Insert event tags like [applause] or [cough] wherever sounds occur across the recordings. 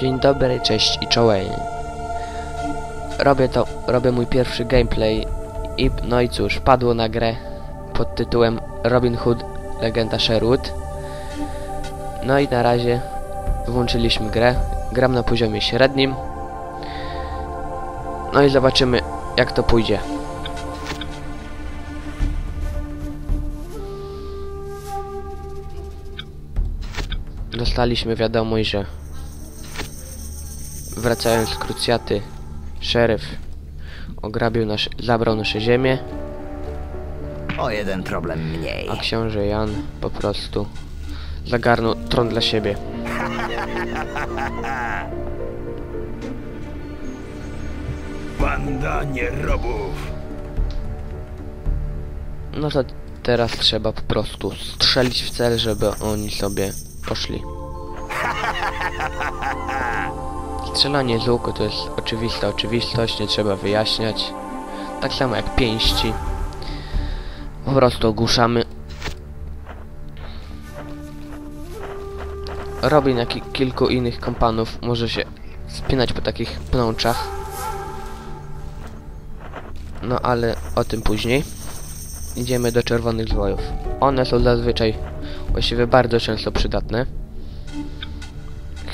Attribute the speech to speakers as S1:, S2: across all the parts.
S1: Dzień dobry, cześć i czołem. Robię to, robię mój pierwszy gameplay i no i cóż, padło na grę pod tytułem Robin Hood Legenda Sherwood. No i na razie włączyliśmy grę. Gram na poziomie średnim. No i zobaczymy jak to pójdzie. Dostaliśmy wiadomość, że wracając z krucjaty, szeryf ograbił nasz, zabrał nasze ziemię,
S2: O jeden problem mniej.
S1: a książę Jan po prostu zagarnął tron dla siebie. [laughs]
S3: Banda nierobów.
S1: No to teraz trzeba po prostu strzelić w cel, żeby oni sobie poszli. [laughs] Strzelanie z łuku to jest oczywista oczywistość, nie trzeba wyjaśniać. Tak samo jak pięści. Po prostu ogłuszamy. Robin, jak i kilku innych kompanów może się spinać po takich pnączach. No ale o tym później. Idziemy do czerwonych zwojów. One są zazwyczaj, właściwie bardzo często przydatne.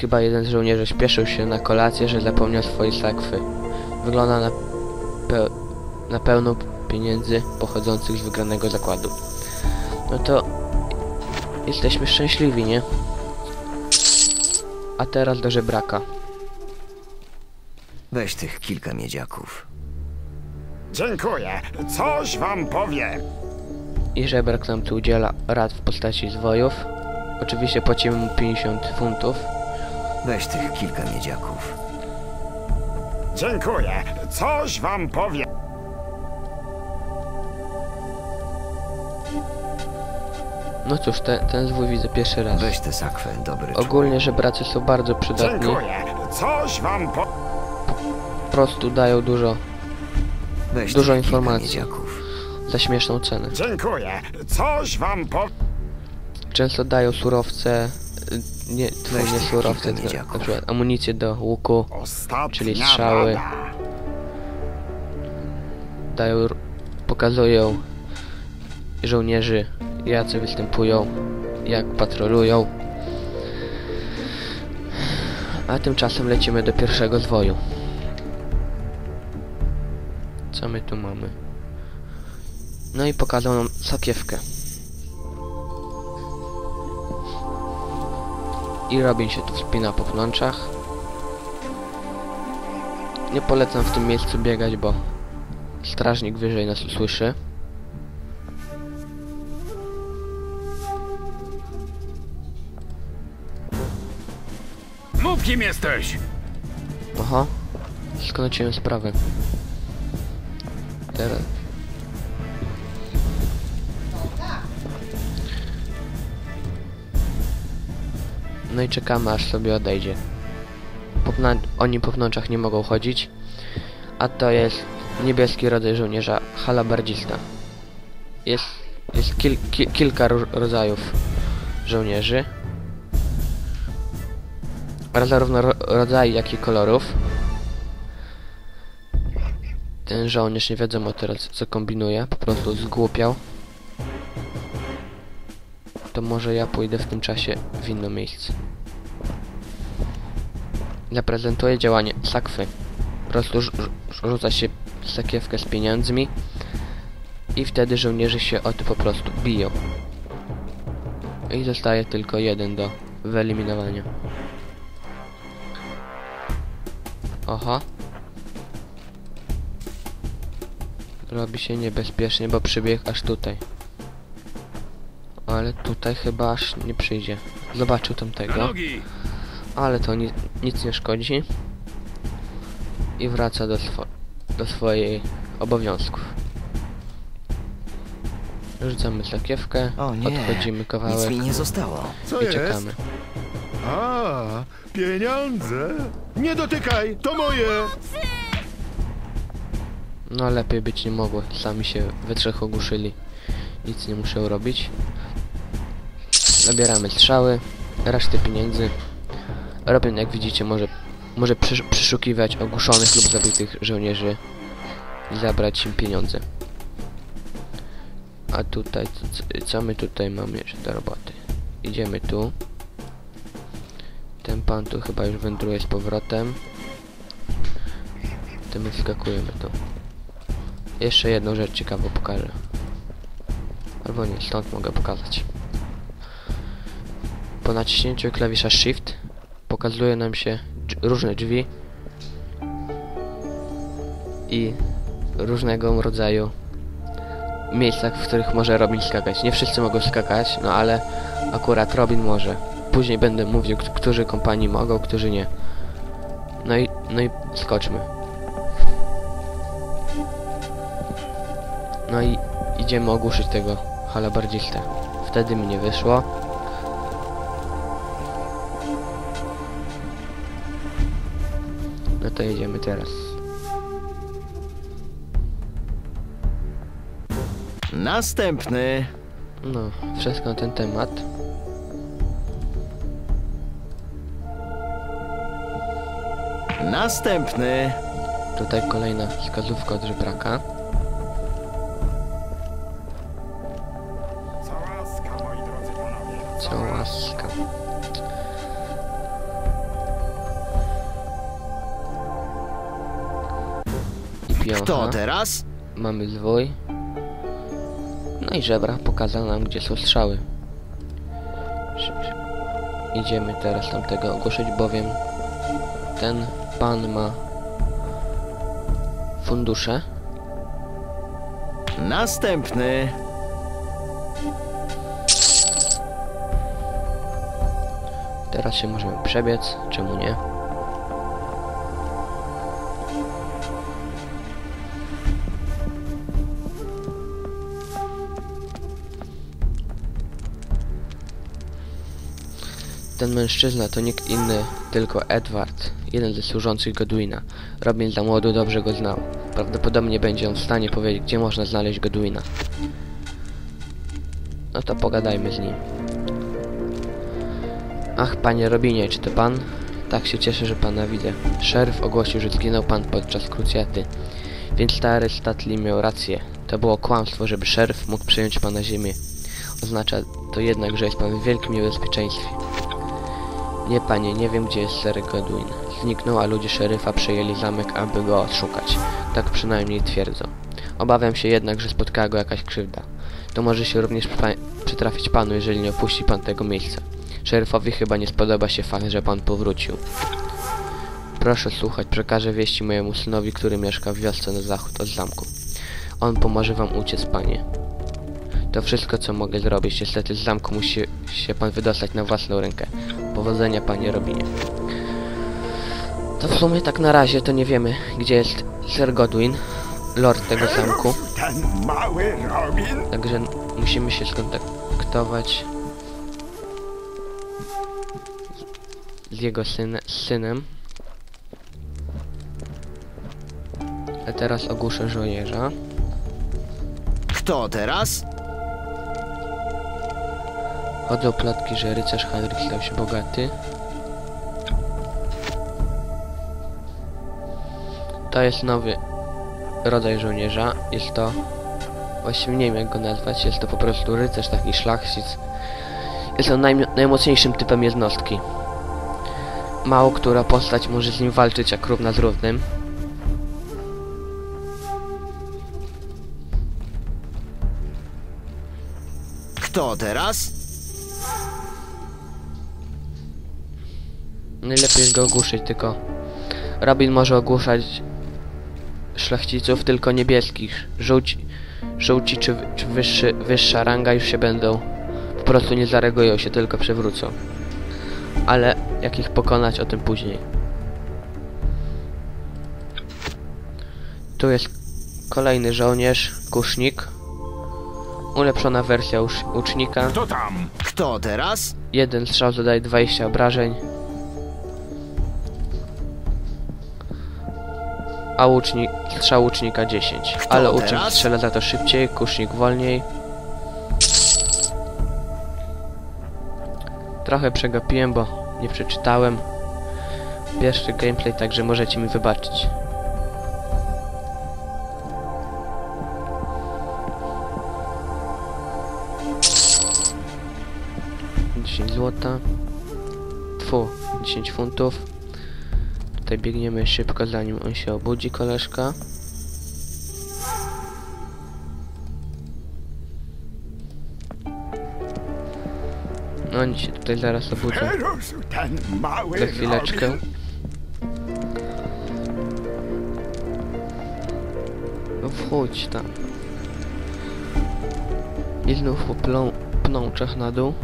S1: Chyba jeden z żołnierzy śpieszył się na kolację, że zapomniał swojej sakwy. Wygląda na, pe na pełno pieniędzy pochodzących z wygranego zakładu. No to jesteśmy szczęśliwi, nie? A teraz do żebraka.
S2: Weź tych kilka miedziaków.
S3: Dziękuję. Coś wam powiem.
S1: I żebrak nam tu udziela rad w postaci zwojów. Oczywiście płacimy mu 50 funtów.
S2: Weź tych kilka miedziaków.
S3: Dziękuję. Coś wam powiem.
S1: No cóż, te, ten zwój widzę pierwszy raz.
S2: Weź tę sakwę, dobry.
S1: Ogólnie żebracy są bardzo przydatni.
S3: Dziękuję. Coś wam po...
S1: Po prostu dają dużo
S2: Weź
S1: dużo informacji. za śmieszną cenę.
S3: Dziękuję. Coś wam po...
S1: Często dają surowce, nie,
S2: Weź
S1: nie surowce, na przykład amunicję do łuku,
S3: Ostatnia
S1: Czyli strzały.
S3: rada.
S1: dają, pokazują żołnierzy, jacy występują, jak patrolują. A tymczasem lecimy do pierwszego zwoju. Co my tu mamy? No i pokazał nam sakiewkę. I Robin się tu wspina po pnączach. Nie polecam w tym miejscu biegać, bo strażnik wyżej nas usłyszy.
S4: Mów kim jesteś!
S1: Aha, skróciłem sprawę. Teraz. No i czekamy aż sobie odejdzie. Oni po wnątrzach nie mogą chodzić, a to jest niebieski rodzaj żołnierza halabardzista. Jest, jest kil- ki- kilka ro- rodzajów żołnierzy. Zarówno ro- rodzajów, jak i kolorów. Ten żołnierz nie wiadomo teraz co kombinuje, po prostu zgłupiał. To może ja pójdę w tym czasie w inne miejsce. Zaprezentuję działanie sakwy. Po prostu rzu- rzu- rzuca się sakiewkę z pieniędzmi i wtedy żołnierze się o to po prostu biją. I zostaje tylko jeden do wyeliminowania. Aha. Robi się niebezpiecznie, bo przybiegł aż tutaj. Ale tutaj chyba aż nie przyjdzie. Zobaczył tamtego. Ale to ni nic nie szkodzi. I wraca do, swo do swojej obowiązków. Rzucamy sakiewkę,
S2: O nie,
S1: odchodzimy
S2: Nic
S1: kawałek
S2: mi nie zostało.
S5: Co
S1: i
S5: jest?
S1: czekamy.
S5: A, pieniądze. Nie dotykaj, to moje.
S1: No lepiej być nie mogło. Sami się we trzech ogłuszyli. Nic nie muszę robić. Zabieramy strzały, resztę pieniędzy. Robin, jak widzicie, może, może przysz przeszukiwać ogłuszonych lub zabitych żołnierzy i zabrać im pieniądze. A tutaj, co, my tutaj mamy jeszcze do roboty? Idziemy tu. Ten pan tu chyba już wędruje z powrotem. To my wskakujemy tu. Jeszcze jedną rzecz ciekawą pokażę. Albo nie, stąd mogę pokazać. Po naciśnięciu klawisza Shift pokazuje nam się różne drzwi i różnego rodzaju miejscach, w których może Robin skakać. Nie wszyscy mogą skakać, no ale akurat Robin może. Później będę mówił, którzy kompanii mogą, którzy nie. No i, no i skoczmy. No i idziemy ogłuszyć tego halabardzistę. Wtedy mi nie wyszło. No to jedziemy teraz.
S2: Następny.
S1: No, wszystko na ten temat.
S2: Następny.
S1: Tutaj kolejna wskazówka od żebraka. Piocha.
S2: Kto teraz?
S1: Mamy zwój. No i żebra pokazał nam, gdzie są strzały. Idziemy teraz tamtego ogłoszyć, bowiem ten pan ma fundusze.
S2: Następny.
S1: Teraz się możemy przebiec, czemu nie? Ten mężczyzna to nikt inny, tylko Edward, jeden ze służących Godwina. Robin za młodu dobrze go znał. Prawdopodobnie będzie on w stanie powiedzieć, gdzie można znaleźć Godwina. No to pogadajmy z nim. Ach, panie Robinie, czy to pan? Tak się cieszę, że pana widzę. Szeryf ogłosił, że zginął pan podczas krucjaty. Więc stary Statli miał rację. To było kłamstwo, żeby szeryf mógł przejąć pana ziemię. Oznacza to jednak, że jest pan w wielkim niebezpieczeństwie. Nie, panie, nie wiem, gdzie jest Sir Godwin. Zniknął, a ludzie szeryfa przejęli zamek, aby go odszukać. Tak przynajmniej twierdzą. Obawiam się jednak, że spotkała go jakaś krzywda. To może się również przytrafić panu, jeżeli nie opuści pan tego miejsca. Szeryfowi chyba nie spodoba się fakt, że pan powrócił. Proszę słuchać, przekażę wieści mojemu synowi, który mieszka w wiosce na zachód od zamku. On pomoże wam uciec, panie. To wszystko, co mogę zrobić. Niestety z zamku musi się pan wydostać na własną rękę. Powodzenia, panie Robinie. To w sumie tak na razie to nie wiemy, gdzie jest Sir Godwin, lord tego zamku.
S3: Ten mały Robin?
S1: Także musimy się skontaktować z jego syn, z synem. A teraz ogłuszę żołnierza.
S2: Kto teraz?
S1: Chodzą plotki, że rycerz Henryk stał się bogaty. To jest nowy rodzaj żołnierza. Jest to... Właściwie nie wiem jak go nazwać. Jest to po prostu rycerz, taki szlachcic. Jest on najm najmocniejszym typem jednostki. Mało która postać może z nim walczyć jak równa z równym.
S2: Kto teraz?
S1: Najlepiej jest go ogłuszyć, tylko Robin może ogłuszać szlachciców tylko niebieskich. Żółci, żółci czy, czy wyższy, wyższa ranga już się będą, po prostu nie zareagują się, tylko przewrócą. Ale jak ich pokonać, o tym później. Tu jest kolejny żołnierz, kusznik. Ulepszona wersja usz, łucznika.
S3: To tam.
S2: Kto teraz?
S1: Jeden strzał zadaje 20 obrażeń. A łucznik, strzał łucznika 10. Ale łucznik
S2: teraz?
S1: strzela za to szybciej, kusznik wolniej. Trochę przegapiłem, bo nie przeczytałem. pierwszy gameplay, także możecie mi wybaczyć. Dziesięć złota. Tfu, 10 funtów. Tutaj biegniemy szybko, zanim on się obudzi, koleżka. No oni się tutaj zaraz obudzą. Za chwileczkę. No wchodź tam. I znów poplą, pną czach na dół.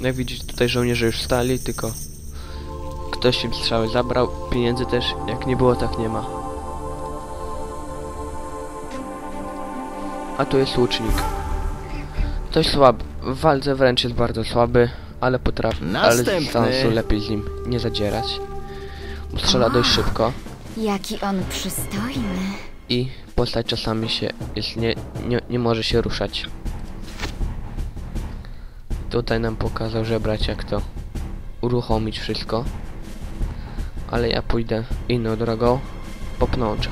S1: Jak widzicie tutaj żołnierze już stali, tylko ktoś im strzały zabrał, pieniędzy też jak nie było tak nie ma. A tu jest łucznik. Dość słaby, w walce wręcz jest bardzo słaby, ale potrafi, ale z dystansu lepiej z nim nie zadzierać. Strzela dość szybko.
S4: Jaki on przystojny.
S1: i postać czasami się jest nie, nie, nie może się ruszać. Tutaj nam pokazał żebrać jak to uruchomić wszystko. Ale ja pójdę inną drogą po.